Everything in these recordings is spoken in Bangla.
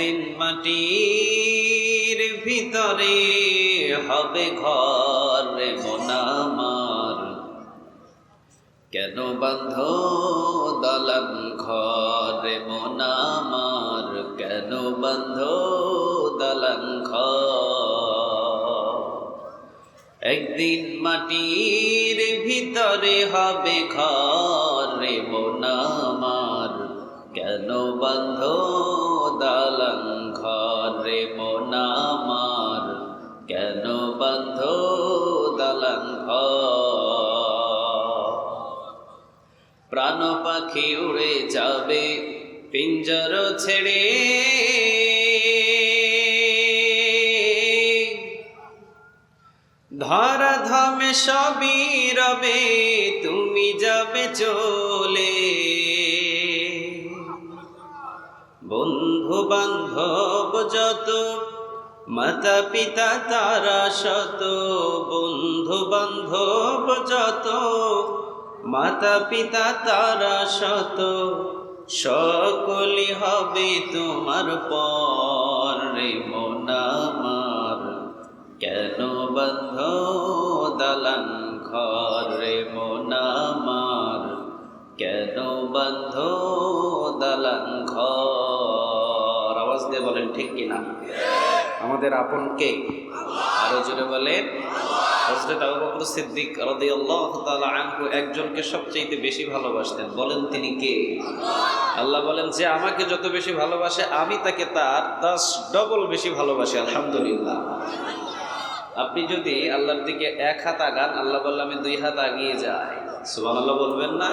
একদিন মাটির ভিতরে হবে ঘর মোনামার কেন বন্ধ দলন ঘর মোনামার কেন বন্ধ দলন ঘর? একদিন মাটির ভিতরে হবে ঘর মোনামার কেন বন্ধ প্রাণ পাখি উড়ে যাবে, পিঞ্জর ছেড়ে। ধরা ধামে সবই রবে, তুমি যাবে চলে। বন্ধু বান্ধব যত মাতা পিতা তারা শত বন্ধু বান্ধব যত মাতা পিতা তারা শত সকলি হবে তোমার পর রে মোনামার কেন বন্ধ দালান ঘর রে মোনামার কেন বন্ধ দালান ঘর? আওয়াজ দিয়ে বলেন, ঠিক কিনা? আমাদের আপন কে? আরও জোরে বলেন। হযরত আবু বকর সিদ্দিক তাআলা আনহু একজনকে সবচেয়ে বেশি ভালোবাসতেন। বলেন তিনি কে? আল্লাহ বলেন, যে আমাকে যত বেশি ভালোবাসে, আমি তাকে তার দশ ডবল বেশি ভালোবাসি, আলহামদুলিল্লাহ। আপনি যদি আল্লাহর দিকে এক হাত আগান, আল্লাহ বললে, আমি দুই হাত আগিয়ে যাই। সুবান আল্লাহ বলবেন না?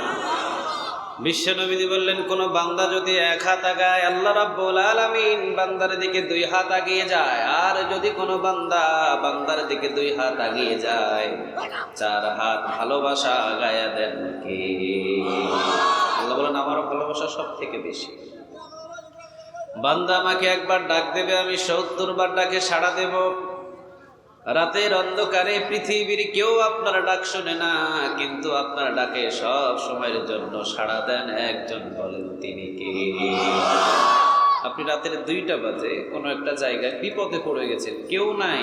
বিশ্বনবীজি বললেন, কোন বান্দা যদি এক হাত আগায়, আল্লাহ রাব্বুল আলামিন বান্দার দিকে দুই হাত আগিয়ে যায়। আর যদি কোনো বান্দা বান্দার দিকে দুই হাত আগিয়ে যায়, চার হাত ভালোবাসা আগায়া দেন কে? আল্লাহ বলেন আমার ভালোবাসা সব থেকে বেশি। বান্দা আমাকে একবার ডাক দেবে, আমি সত্তর বার ডাকে সাড়া দেব। রাতের অন্ধকারে পৃথিবীর কেউ আপনার ডাক শোনে না, কিন্তু আপনার ডাকে সব সময়ের জন্য সাড়া দেন একজন বলেন তিনি কে। আপনি রাতের দুইটা বাজে, কোনো একটা জায়গায় বিপদে পড়ে গেছেন, কেউ নাই।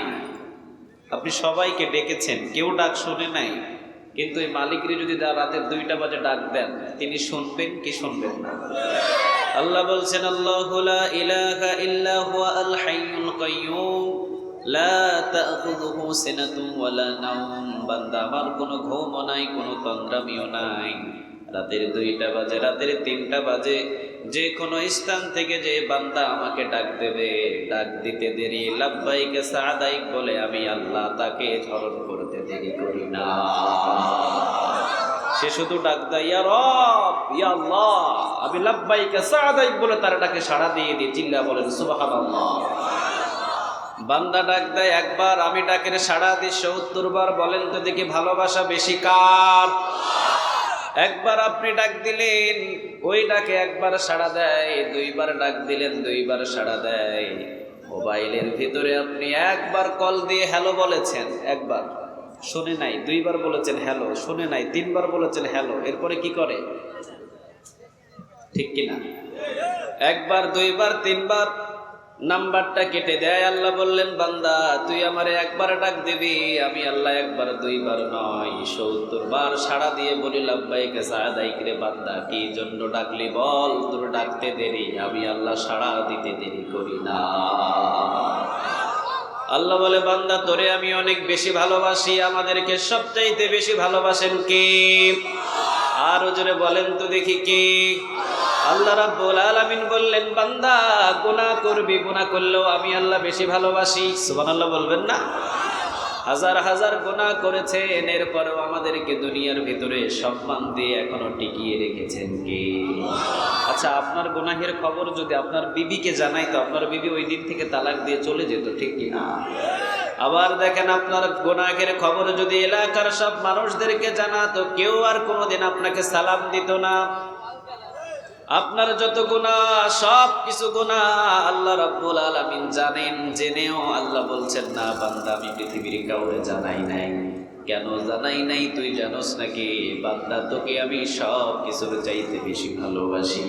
আপনি সবাইকে ডেকেছেন, কেউ ডাক শোনে নাই। কিন্তু এই মালিকরে যদি রাতের দুইটা বাজে ডাক দেন, তিনি শুনবেন কি শুনবেন না? আল্লাহ বলছেন, আল্লাহ ইলাহা ইল্লা হুয়া আল হাইয়ুল কাইয়্যুম বান্দা, আমার কোনো নাই নাই। রাতের দুইটা বাজে, রাতের তিনটা বাজে। স্থান থেকে যে বান্দা আমাকে ডাক দেবে, ডাক দিতে সাদাইক বলে আমি আল্লাহ তাকে স্মরণ করতে দেরি করি না। সে শুধু ডাক দেয় আল্লাহ। আমি লাব্বাইকে সাদাইক বলে তার ডাকে সাড়া দিয়ে দিই। চিল্লা বলেন, সুবহানাল্লাহ। বান্দা ডাক দেয়, একবার আমি ডাকের সাড়া দিই সত্তর বার বলেন তো দেখি ভালোবাসা বেশি কার? একবার আপনি ডাক দিলেন, ওই ডাকে একবার সাড়া দেয়, দুইবার ডাক দিলেন, দুইবার সাড়া দেয়। মোবাইলের ভিতরে আপনি একবার কল দিয়ে হ্যালো বলেছেন, একবার। শুনে নাই, দুইবার বলেছেন হ্যালো, শুনে নাই, তিনবার বলেছেন হ্যালো, এরপরে কি করে? ঠিক কিনা? একবার, দুইবার, তিনবার নাম্বারটা কেটে দেয়। আল্লাহ বললেন, বান্দা, তুই আমারে একবার ডাক দিবি। আমি আল্লাহ একবার, দুইবার নয়, সত্তর বার সাড়া দিয়ে বলি, লাব্বাইকে সাদাইক রে বান্দা, কি জন্য ডাকলি বল? তোর ডাকতে দেরি, আমি আল্লাহ সাড়া দিতে দেরি করি না। আল্লাহ বলে, বান্দা, তোরে আমি অনেক বেশি ভালোবাসি। আমাদেরকে সবচাইতে বেশি ভালোবাসেন কে? আর জোরে বলেন তো দেখি কে। আল্লাহ রাব্বুল আলামিন বললেন, বান্দা, গুনাহ করবি, গুনাহ করলেও আমি আল্লাহ বেশি ভালোবাসি। সুবহানাল্লাহ বলবেন না? হাজার হাজার গুনাহ করেছেন, এরপরেও আমাদেরকে দুনিয়ার ভিতরে সম্মান দিয়ে এখনও টিকিয়ে রেখেছেন কে? আচ্ছা আপনার গুনাহের খবর যদি আপনার বিবিকে জানাই, তো আপনার বিবি ওই দিন থেকে তালাক দিয়ে চলে যেত, ঠিক কি না? আবার দেখেন আপনার গোনাহের খবর যদি এলাকার সব মানুষদেরকে জানাতো, কেউ আর কোনোদিন আপনাকে সালাম দিত না। আপনার যত গুণা সব কিছু গুণা আল্লাহ রাব্বুল আলামিন জানেন। জেনেও আল্লাহ বলছেন, না, বান্দা, আমি পৃথিবীর কাউরে জানাই নাই। কেন জানাই নাই? তুই জানোস নাকি? বান্দা, তোকে আমি সব কিছুর চাইতে বেশি ভালোবাসি।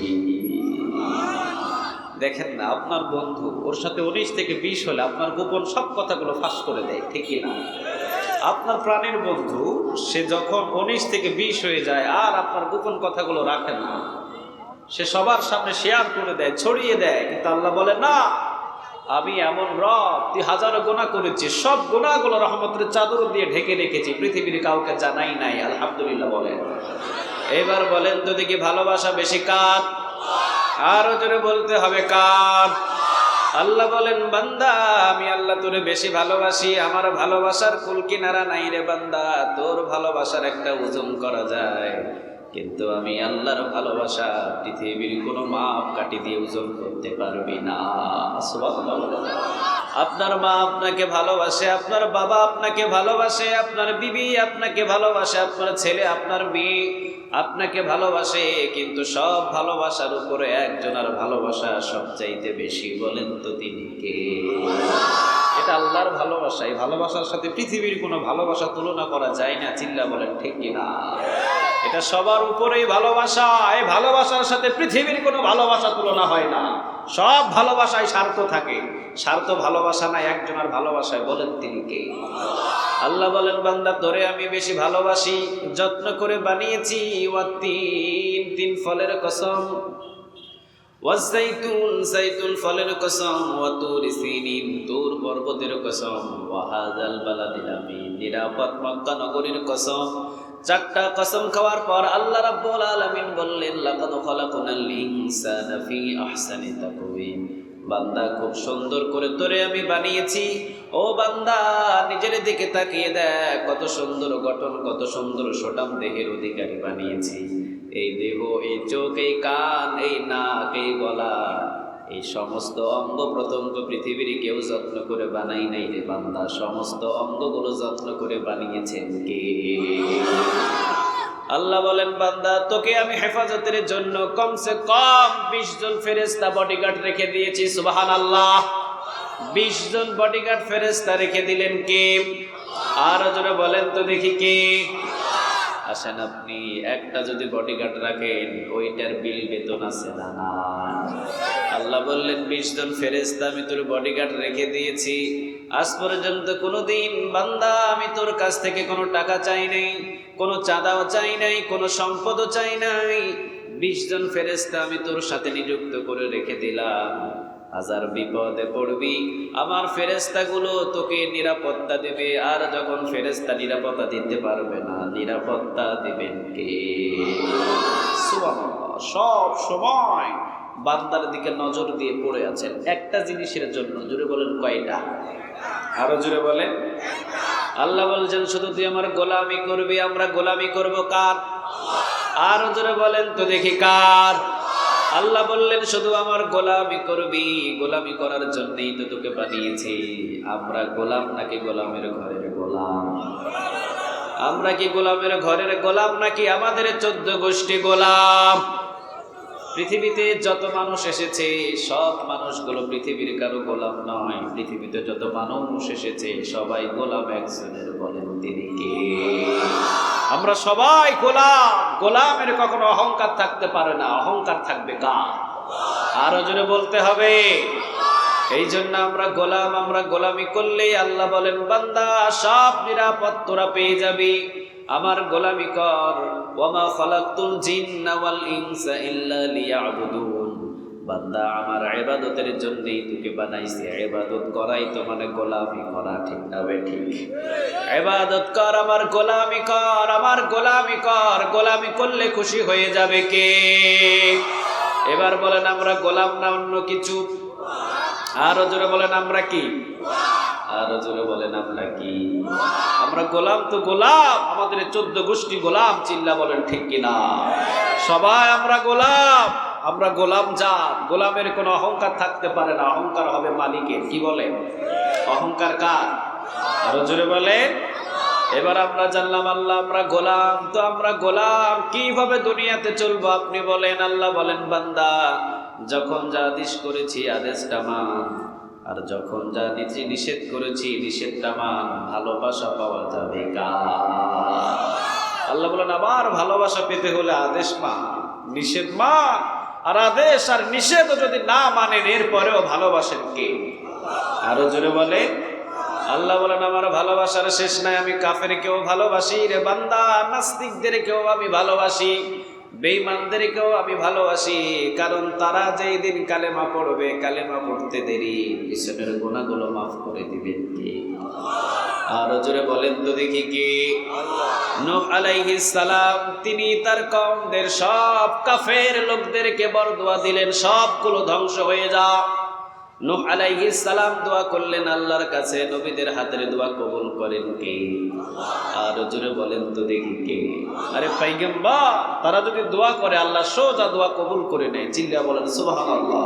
দেখেন না, আপনার বন্ধু ওর সাথে উনিশ থেকে বিশ হলে আপনার গোপন সব কথাগুলো ফাঁস করে দেয় ঠিকই না আপনার প্রাণের বন্ধু, সে যখন উনিশ থেকে বিশ হয়ে যায়, আর আপনার গোপন কথাগুলো রাখে না। সে সবার সামনে শেয়ার করে দেয়, ছড়িয়ে দেয়, কিন্তু আল্লাহ বলে, না, আমি এমন রব, তুই হাজারো গোনা করেছি সব গোনাগুলো রহমতের চাদর দিয়ে ঢেকে রেখেছি, পৃথিবীর কাউকে জানাই নাই। আলহামদুলিল্লাহ বলেন। এবার বলেন তো দেখি ভালোবাসা বেশি কার? আরও জোরে বলতে হবে, কার? আল্লাহ বলেন, বান্দা, আমি আল্লাহ তোরে বেশি ভালোবাসি, আমার ভালোবাসার কুল কিনারা নাই রে বান্দা, তোর ভালোবাসার একটা ওজন করা যায়। কিন্তু আমি আল্লাহর ভালোবাসা পৃথিবীর কোনো মাপ কাটি দিয়ে ওজন করতে পারবি না। আপনার মা আপনাকে ভালোবাসে, আপনার বাবা আপনাকে ভালোবাসে, আপনার বিবি আপনাকে ভালোবাসে, আপনার ছেলে, আপনার মেয়ে আপনাকে ভালোবাসে, কিন্তু সব ভালোবাসার উপরে একজনের ভালোবাসা সবচাইতে বেশি বলেন তো তিনি কে? এটা আল্লাহর ভালোবাসা। এই ভালোবাসার সাথে পৃথিবীর কোনো ভালোবাসা তুলনা করা যায় না, চিল্লা বলেন ঠিক কিনা? এটা সবার উপরেই ভালোবাসা। এই ভালোবাসার সাথে পৃথিবীর কোনো ভালোবাসা তুলনা হয় না। সব ভালোবাসায় স্বার্থ থাকে। স্বার্থ ভালোবাসা না, একজনের ভালোবাসায় বলেন তিনি কে? আল্লাহ বলেন, বান্দা ধরে আমি বেশি ভালোবাসি, যত্ন করে বানিয়েছি তিন তিন ফলের কসম। ফলের কসম কসম। নিরাপদ মক্কা নগরীর কসম। চারটা কসম খাওয়ার পর আল্লাহ রাব্বুল আলামিন বললেন, লাকাদ খালাকনাল ইনসানা ফি আহসানি তাকওয়িম। বান্দা খুব সুন্দর করে তোরে আমি বানিয়েছি। ও বান্দা, নিজের দিকে তাকিয়ে দেখ, কত সুন্দর গঠন, কত সুন্দর সোটাম দেহের অধিকারী বানিয়েছি। এই দেহ, এই চোখ, এই কান, এই নাক, এই গলা এই সমস্ত অঙ্গ প্রত্যঙ্গ পৃথিবীর কেউ যত্ন করে বানাই নাই রে বান্দা। সমস্ত অঙ্গগুলো যত্ন করে বানিয়েছেন কে? আল্লাহ বলেন, বান্দা, তোকে আমি হেফাজতের জন্য কমসে কম বিশ জন ফেরেস্তা বডিগার্ড রেখে দিয়েছি সুবাহান আল্লাহ বিশ জন বডিগার্ড ফেরেস্তা রেখে দিলেন কে? আর জোরে বলেন তো দেখি কে। আসেন আপনি, একটা যদি বডিগার্ড রাখেন, ওইটার বিল বেতন আছে না না আল্লাহ বললেন, বিশ জন ফেরেস্তা আমি তোর বডিগার্ড রেখে দিয়েছি। আজ পর্যন্ত কোনোদিন বান্দা আমি তোর কাছ থেকে কোনো টাকা চাই নাই, কোনো চাঁদাও চাই নাই, কোনো সম্পদও চাই নাই। বিশ জন ফেরেস্তা আমি তোর সাথে নিযুক্ত করে রেখে দিলাম। হাজার বিপদে পড়বি। আমার ফেরেস্তাগুলো তোকে নিরাপত্তা দেবে। আর যখন ফেরেস্তা নিরাপত্তা দিতে পারবে না, নিরাপত্তা দিবেন কে? সব সময় বান্দার দিকে নজর দিয়ে পড়ে আছেন। একটা জিনিসের জন্য জুড়ে বলেন কয়টা? আরও জুড়ে বলেন। আল্লাহ বলছেন শুধু তুই আমার গোলামি করবি আমরা গোলামি করব কার? আরও জোরে বলেন তো দেখি কার? আল্লাহ বললেন শুধু আমার গোলামি করবি গোলামি করার জন্যই তো তোকে বানিয়েছি। আমরা গোলাম নাকি গোলামের ঘরের গোলাম? আমরা কি গোলামের ঘরের গোলাম নাকি আমাদের চোদ্দ গোষ্ঠী গোলাম? পৃথিবীতে যত মানুষ এসেছে, সব মানুষগুলো পৃথিবীর কারও গোলাম নয়। পৃথিবীতে যত মানুষ এসেছে, সবাই গোলাম একজনের বলেন তিনি কে? আমরা সবাই গোলাম। গোলামের কখনো অহংকার থাকতে পারে না। অহংকার থাকবে কার? আরও জোরে বলতে হবে। এই জন্য আমরা গোলাম, আমরা গোলামি করলেই আল্লাহ বলেন, বান্দা, সব নিরাপদ তোরা পেয়ে যাবি। আমার গোলামি কর। ওয়ামা খালাকতুল জিন্না ওয়াল ইনসা ইল্লা লিয়াবুদুন। বান্দা, আমার ইবাদতের জন্যই তোকে বানাইছি। ইবাদত করাই তো মানে গোলামি করা, ঠিক না ঠিক? ইবাদত কর, আমার গোলামি কর, আমার গোলামি কর। গোলামি করলে খুশি হয়ে যাবে কে? এবার বলেন, আমরা গোলাম না অন্য কিছু? আরও জোরে বলেন, আমরা কি? আরও জোরে বলেন, আমরা কি? আমরা গোলাম তো গোলাম, আমাদের চোদ্দ গোষ্ঠী গোলাম, চিল্লা বলেন, ঠিক কিনা সবাই আমরা গোলাম আমরা গোলাম জাত। গোলামের কোনো অহংকার থাকতে পারে না, অহংকার হবে মালিকের, কি বলেন? অহংকার কার? আরও জোরে বলেন। এবার আমরা জানলাম, আল্লাহ, আমরা গোলাম, তো আমরা গোলাম, কীভাবে দুনিয়াতে চলবো আপনি বলেন, আল্লাহ বলেন, বান্দা। যখন যা আদেশ করেছি আদেশটা মান আর যখন যা নিচে নিষেধ করেছি নিষেধটা মান ভালোবাসা পাওয়া যাবে আল্লাহ বলেন, আবার ভালোবাসা পেতে হলে আদেশ মান নিষেধ মান আর আদেশ আর নিষেধ যদি না মানেন, এরপরেও ভালোবাসেন কে? আরও জোরে বলে আল্লাহ বলেন, আমার ভালোবাসার শেষ নাই, আমি কাফের কেউ ভালোবাসি রে বান্দা নাস্তিকদের কেউ আমি ভালোবাসি বেঈমানদেরকেও আমি ভালোবাসি, কারণ তারা যেই দিন কালেমা পড়বে, কালেমা পড়তে দেরি। পিছনের গুণাগুলো মাফ করে দিবেন কি? আর জোরে বলেন তো দেখি কি? নূহ আলাইহিস সালাম, তিনি তার কওমদের সব কাফের লোকদেরকে বরদোয়া দিলেন, সবগুলো ধ্বংস হয়ে যা নূহ আলাইহিস সালাম দোয়া করলেন আল্লাহর কাছে, নবীদের হাতের দোয়া কবুল করেন কে? আর জোরে বলেন তো দেখি কে? আরে পাইগাম্বার, তারা যদি দোয়া করে, আল্লাহ সোজা দোয়া কবুল করে নেয় চিল্লা বলেন, সুবহানাল্লাহ।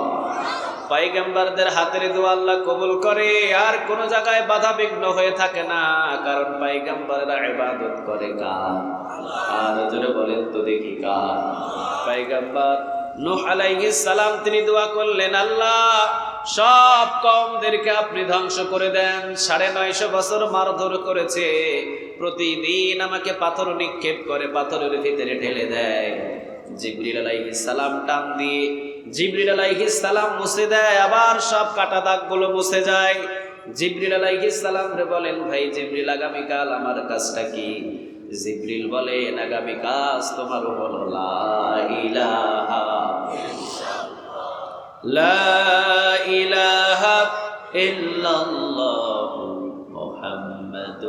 পাইগাম্বারদের হাতের দোয়া আল্লাহ কবুল করে, আর কোন জায়গায় বাধা বিঘ্ন হয়ে থাকে না, কারণ পাইগাম্বাররা ইবাদত করে কার? আর জোরে বলেন তো দেখি কার? পাইগাম্বার, নূহ আলাইহিস সালাম, তিনি দোয়া করলেন, আল্লাহ সব কমদেরকে আপনি ধ্বংস করে দেন। সাড়ে নয়শো বছর মারধর করেছে। প্রতিদিন আমাকে পাথর নিক্ষেপ করে, পাথরের ভিতরে ঢেলে দেয়। জিবরিল আলাইহিস সালাম টান দিয়ে জিবরিল আলাইহিস সালাম মুছে দেয়। আবার সব কাটা দাগগুলো মুছে যায়। জিবরিল আলাইহিস সালাম রে বলেন, ভাই জিবরিল, আগামীকাল আমার কাজটা কি? জিবরিল বলেন আগামী কাজ তোমার হলো লা ইলাহা لا إله إلا الله محمد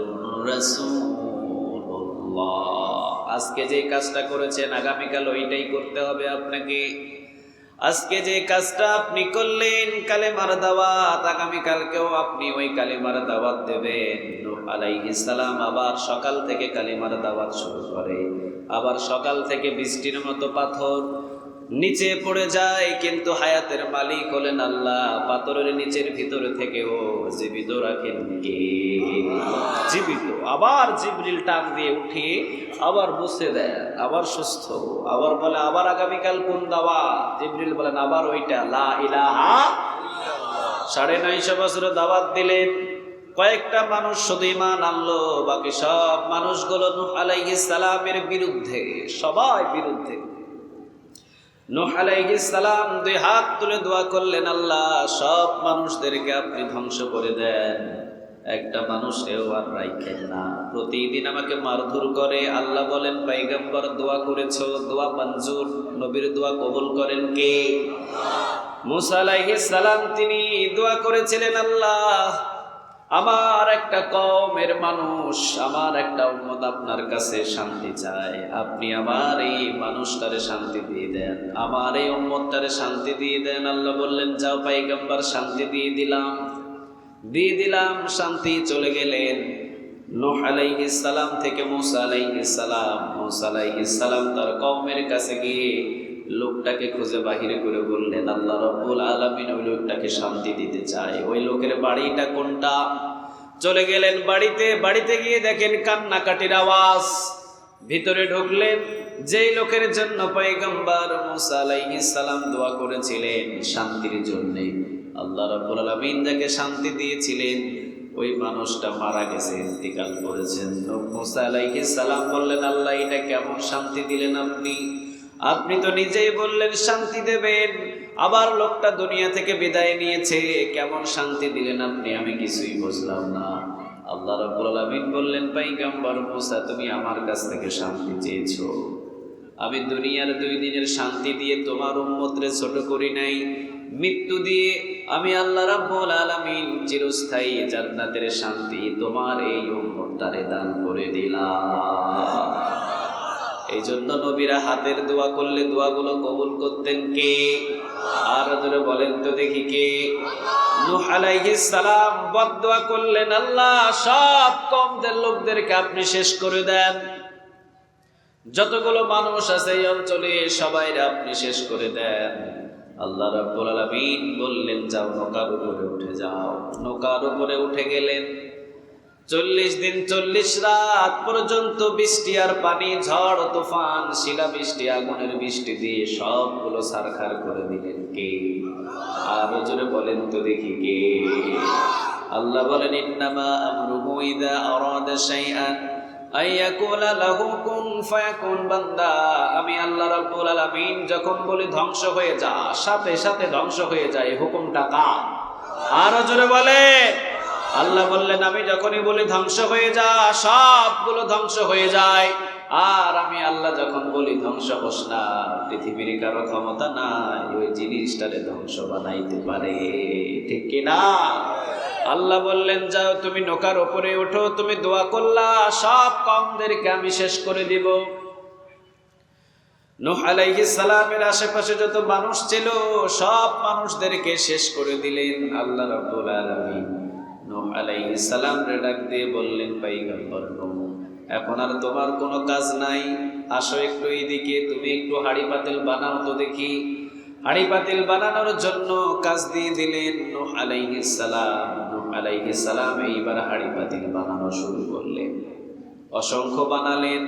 رسول الله আজকে যে কাজটা করেছেন আগামীকাল ওইটাই করতে হবে আপনাকে আজকে যে কাজটা আপনি করলেন কালেমার দাওয়াত আগামীকালকেও আপনি ওই কালেমার দাওয়াত দেবেন নূহ আলাইহিস সালাম আবার সকাল থেকে কালেমার দাওয়াত শুরু করে আবার সকাল থেকে বৃষ্টির মতো পাথর নিচে পড়ে যায়, কিন্তু হায়াতের মালিক হলেন আল্লাহ। পাথরের নিচের ভিতর থেকেও জীবিত রাখেন কে? জীবিত। আবার জিবরিল টান দিয়ে উঠিয়ে আবার বসে দেয়, আবার সুস্থ। আবার বলে, আবার আগামীকাল কোন দাওয়া? জিবরিল বলেন, আবার ওইটা, লা ইলাহা সাড়ে নয়শো বছরে দাওয়াত দিলেন। কয়েকটা মানুষ শুধু ইমান আনলো, বাকি সব মানুষগুলো আলাইহিস সালামের বিরুদ্ধে, সবাই বিরুদ্ধে। নূহ সালাম দুই হাত তুলে দোয়া করলেন আল্লাহ সব মানুষদেরকে আপনি ধ্বংস করে দেন। একটা মানুষেও আর রাইখেন না। প্রতিদিন আমাকে মারধর করে। আল্লাহ বলেন পাইগাম্বর দোয়া করেছ। দোয়া মঞ্জুর। নবীর দোয়া কবুল করেন কে? মুসা আলাইহিস সালাম তিনি দোয়া করেছিলেন আল্লাহ আমার একটা কমের মানুষ, আমার একটা উম্মত আপনার কাছে শান্তি চায়। আপনি আমার এই মানুষটারে শান্তি দিয়ে দেন, আমার এই উম্মতটারে শান্তি দিয়ে দেন। আল্লাহ বললেন, যাও পাইগাম্বার শান্তি দিয়ে দিলাম। দিয়ে দিলাম, শান্তি চলে গেলেন। নূহ আলাইহিস সালাম থেকে মুসা আলাইহিস সালাম, মুসা আলাইহিস তার কওমের কাছে গিয়ে লোকটাকে খুঁজে বাহিরে করে বললেন, আল্লাহ রব্বুল আলামিন ওই লোকটাকে শান্তি দিতে চায়। ওই লোকের বাড়িটা কোনটা? চলে গেলেন বাড়িতে। বাড়িতে গিয়ে দেখেন কান্নাকাটির আওয়াজ। ভিতরে ঢুকলেন। যেই লোকের জন্য পয়গম্বর মুসা আলাইহিস সালাম দোয়া করেছিলেন, শান্তির জন্য। আল্লাহ রাব্বুল আলামিন যাকে শান্তি দিয়েছিলেন, ওই মানুষটা মারা গেছে, ইন্তিকাল করেছেন। মুসা আলাইহিস সালাম বললেন, আল্লাহ, এটা কেমন শান্তি দিলেন আপনি? আপনি তো নিজেই বললেন শান্তি দেবেন। আবার লোকটা দুনিয়া থেকে বিদায় নিয়েছে। কেমন শান্তি দিলেন আপনি? আমি কিছুই বুঝলাম না। আল্লাহ রাব্বুল আলামিন বললেন পাইগাম্বর মুসা, তুমি আমার কাছ থেকে শান্তি চেয়েছো। আমি দুনিয়ার দুই দিনের শান্তি দিয়ে তোমার উম্মতরে ছোট করি নাই। মৃত্যু দিয়ে আমি আল্লাহ রাব্বুল আলামিন চিরস্থায়ী জান্নাতের শান্তি তোমার এই উম্মতটারে দান করে দিলাম। এই জন্য নবীরা হাতের দোয়া করলে দোয়াগুলো কবুল করতেন কে? আর জোরে বলেন তো দেখি কে? সালাম বদদোয়া করলেন, আল্লাহ সব কমদের লোকদেরকে আপনি শেষ করে দেন। যতগুলো মানুষ আছে এই অঞ্চলে সবাই আপনি শেষ করে দেন। আল্লাহ রাব্বুল আলামিন বললেন, যাও নৌকার উপরে উঠে যাও। নৌকার উপরে উঠে গেলেন। চল্লিশ দিন চল্লিশ রাত পর্যন্ত বৃষ্টি আর পানি, ঝড়, তুফান শিলা বৃষ্টি আগুনের বৃষ্টি দিয়ে সবগুলো সারখার করে দিলেন কে? আর জোরে বলেন তো দেখি কে? আল্লাহ বলেন, ইন্নামা আমরুহু ইদা আরাদা শাইআন বান্দা। আমি আল্লাহ রাব্বুল আলামিন যখন বলি ধ্বংস হয়ে যা, সাথে সাথে ধ্বংস হয়ে যায়, হুকুমটা কার? আরও জোরে বলে আল্লাহ বললেন, আমি যখনই বলি ধ্বংস হয়ে যা, সবগুলো ধ্বংস হয়ে যায়। আর আমি আল্লাহ যখন বলি ধ্বংস হোস না, পৃথিবীর কারও ক্ষমতা নাই, ওই জিনিসটারে ধ্বংস বানাইতে পারে। ঠিক কি না? আল্লাহ বললেন, যাও, তুমি নৌকার ওপরে ওঠো, তুমি দোয়া করলা, সব কমদেরকে আমি শেষ করে দিব। সালামের আশেপাশে যত মানুষ ছিল, সব মানুষদেরকে শেষ করে দিলেন আল্লাহ রাব্বুল আলামিন। নূহ আলাইহিস সালাম রে ডাক দিয়ে বললেন, পয়গম্বর নূহ, এখন আর তোমার কোনো কাজ নাই। আসো একটু এইদিকে, তুমি একটু হাড়ি পাতিল বানাও তো দেখি। হাড়ি পাতিল বানানোর জন্য কাজ দিয়ে দিলেন নূহ আলাইহিস সালাম। নূহ আলাইহিস সালাম এইবার হাড়ি পাতিল বানানো শুরু করলেন। অসংখ্য বানালেন।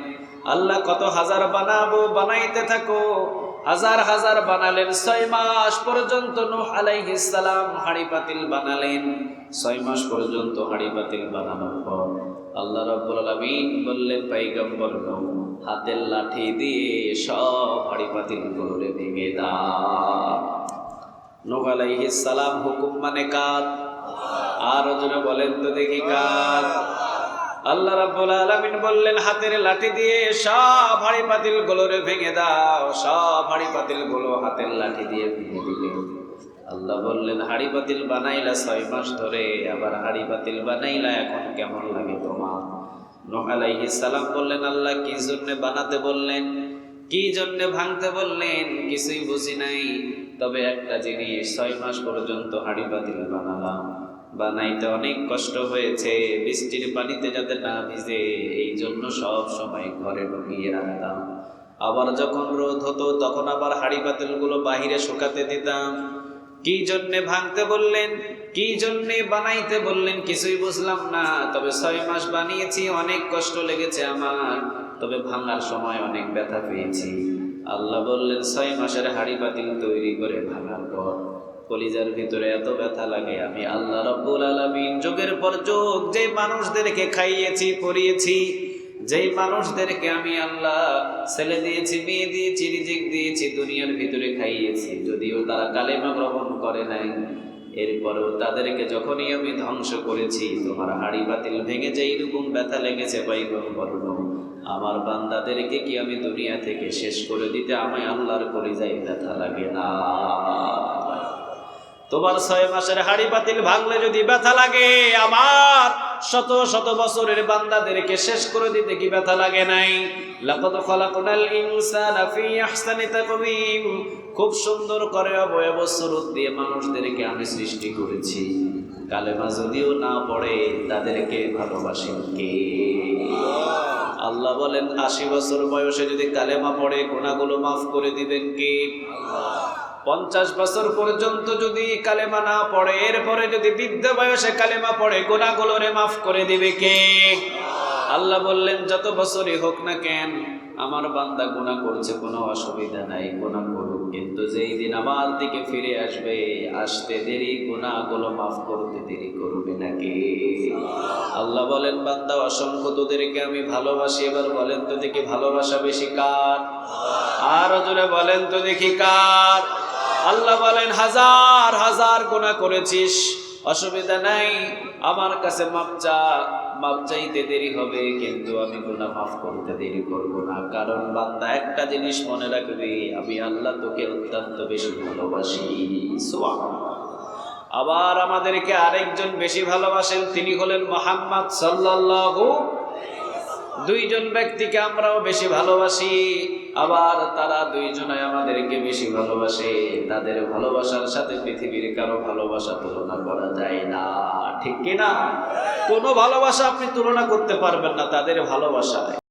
আল্লাহ কত হাজার বানাবো, বানাইতে থাকো। হাজার হাজার বানালেন, ছয় মাস পর্যন্ত নূহ আলাইহিস সালাম হাড়ি পাতিল বানালেন। ছয় মাস পর্যন্ত হাড়ি পাতিল বানানোর পর আল্লাহ রাব্বুল আলামিন বললেন পয়গম্বর নূহ হাতের লাঠি দিয়ে সব হাড়ি পাতিল গুলোরে ভেঙে দাও। নূহ আলাইহিস সালাম হুকুম মানে কার আর ওজনে বলেন তো দেখি কার আল্লাহ রাব্বুল আলামিন বললেন, হাতের লাঠি দিয়ে সব হাড়ি পাতিল গুলোরে ভেঙে দাও, সব হাড়ি পাতিলগুলো হাতের লাঠি দিয়ে ভেঙে দিলেন আল্লাহ বললেন, হাড়ি পাতিল বানাইলা ছয় মাস ধরে, আবার হাড়ি পাতিল বানাইলা এখন কেমন লাগে তোমার? নূহ আলাইহিস সালাম বললেন, আল্লাহ কি জন্য বানাতে বললেন? কি জন্য ভাঙতে বললেন? কিছুই বুঝি নাই। তবে একটা জিনিস, ছয় মাস পর্যন্ত হাড়ি পাতিল বানালাম। বানাইতে অনেক কষ্ট হয়েছে, বৃষ্টির পানিতে যাতে না ভিজে এই জন্য সব সময় ঘরে ঢুকিয়ে রাখতাম। আবার যখন রোদ হতো, তখন আবার হাড়ি পাতিলগুলো বাহিরে শুকাতে দিতাম। কি জন্যে ভাঙতে বললেন? কি জন্যে বানাইতে বললেন? কিছুই বুঝলাম না। তবে ছয় মাস বানিয়েছি, অনেক কষ্ট লেগেছে আমার। তবে ভাঙার সময় অনেক ব্যথা পেয়েছি। আল্লাহ বললেন, ছয় মাসের হাড়ি পাতিল তৈরি করে ভাঙার পর কলিজার ভিতরে এত ব্যথা লাগে। আমি আল্লাহ রব্বুল আলামিন যুগের পর যুগ যে মানুষদেরকে খাইয়েছি, পরিয়েছি, যেই মানুষদেরকে আমি আল্লাহ ছেলে দিয়েছি, মেয়ে দিয়েছি, রিজিক দিয়েছি, দুনিয়ার ভিতরে খাইয়েছি, যদিও তারা কালেমা গ্রহণ করে নাই। এরপরেও তাদেরকে যখনই আমি ধ্বংস করেছি, তোমার হাড়ি বাতিল ভেঙে যে এইরকম ব্যথা লেগেছে পাইগম বর্ণ আমার বান্দাদেরকে কি আমি দুনিয়া থেকে শেষ করে দিতে আমায় আল্লাহর কলিজায় ব্যথা লাগে না? তোমার ছয় মাসের হাড়ি পাতিল ভাঙলে যদি ব্যথা লাগে, আমার শত শত বছরের বান্দাদেরকে শেষ করে দিতে কি ব্যথা লাগে নাই? লাকাদ খলাকনাল ইনসানা ফি আহসানি তাকওয়িম। খুব সুন্দর করে অবয়ব সুরত দিয়ে মানুষদেরকে আমি সৃষ্টি করেছি। কালেমা যদিও না পড়ে, তাদেরকে ভালোবাসি কে? আল্লাহ বলেন, আশি বছর বয়সে যদি কালেমা পড়ে গোনাগুলো মাফ করে দিবেন কি? পঞ্চাশ বছর পর্যন্ত যদি কালেমা না পড়ে, এরপরে যদি বৃদ্ধ বয়সে কালেমা পড়ে গোনাগুলোরে মাফ করে দিবে কে? আল্লাহ বললেন, যত বছরই হোক না কেন, আমার বান্দা গুনাহ করছে, কোনো অসুবিধা নাই, গুনাহ করুক। কিন্তু যেই দিন আমার দিকে ফিরে আসবে, আসতে দেরি, গুনাহগুলো মাফ করতে দেরি করবে নাকি? আল্লাহ বলেন, বান্দা, অসংখ্য তোদেরকে আমি ভালোবাসি। এবার বলেন তো দেখি ভালোবাসা বেশি কার? আরও জোরে বলেন তো দেখি কার? আল্লাহ বলেন, হাজার হাজার গোনা করেছিস। অসুবিধা নাই। আমার কাছে মাপ চা, মাপ চাইতে দেরি হবে, কিন্তু আমি গুনাহ মাফ করতে দেরি করব না। কারণ বান্দা একটা জিনিস মনে রাখবি, আমি আল্লাহ তোকে অত্যন্ত বেশি ভালোবাসি। আবার আমাদেরকে আরেকজন বেশি ভালোবাসেন, তিনি হলেন মোহাম্মদ সাল্লাল্লাহু দুইজন ব্যক্তিকে আমরাও বেশি ভালোবাসি। আবার তারা দুইজনে আমাদেরকে বেশি ভালোবাসে। তাদের ভালোবাসার সাথে পৃথিবীর কারও ভালোবাসা তুলনা করা যায় না। ঠিক কিনা? কোনো ভালোবাসা আপনি তুলনা করতে পারবেন না তাদের ভালোবাসায়।